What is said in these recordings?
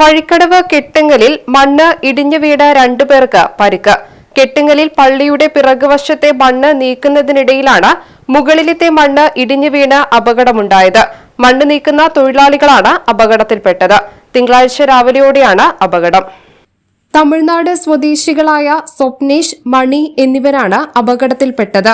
വഴിക്കടവ് കെട്ടുങ്ങലിൽ മണ്ണ് ഇടിഞ്ഞു വീണ രണ്ടുപേർക്ക് പരിക്ക്. കെട്ടുങ്ങലിൽ പള്ളിയുടെ പിറകുവശത്തെ മണ്ണ് നീക്കുന്നതിനിടയിലാണ് മുകളിലത്തെ മണ്ണ് ഇടിഞ്ഞു വീണ് അപകടമുണ്ടായത്. മണ്ണ് നീക്കുന്ന തൊഴിലാളികളാണ് അപകടത്തിൽപ്പെട്ടത്. തിങ്കളാഴ്ച രാവിലെയോടെയാണ് അപകടം. തമിഴ്നാട് സ്വദേശികളായ സ്വപ്നേഷ് മണി എന്നിവരാണ് അപകടത്തിൽപ്പെട്ടത്.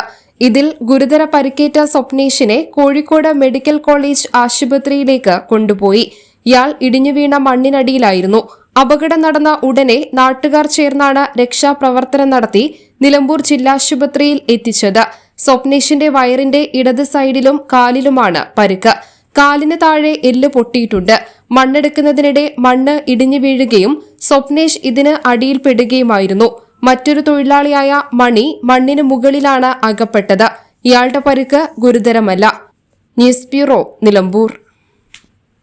ഇതിൽ ഗുരുതര പരിക്കേറ്റ സ്വപ്നേഷിനെ കോഴിക്കോട് മെഡിക്കൽ കോളേജ് ആശുപത്രിയിലേക്ക് കൊണ്ടുപോയി. ഇയാൾ ഇടിഞ്ഞു വീണ മണ്ണിനടിയിലായിരുന്നു. അപകടം നടന്ന ഉടനെ നാട്ടുകാർ ചേർന്നാണ് രക്ഷാപ്രവർത്തനം നടത്തി നിലമ്പൂർ ജില്ലാശുപത്രിയിൽ എത്തിച്ചത്. സ്വപ്നേഷിന്റെ വയറിന്റെ ഇടത് സൈഡിലും കാലിലുമാണ് പരുക്ക്. കാലിന് താഴെ എല്ല് പൊട്ടിയിട്ടുണ്ട്. മണ്ണെടുക്കുന്നതിനിടെ മണ്ണ് ഇടിഞ്ഞു വീഴുകയും സ്വപ്നേഷ് ഇതിന് അടിയിൽപ്പെടുകയുമായിരുന്നു മറ്റൊരു തൊഴിലാളിയായ മണി മണ്ണിന് മുകളിലാണ് അകപ്പെട്ടത്. ഇയാളുടെ പരുക്ക് ഗുരുതരമല്ല. News bureau Nilambur.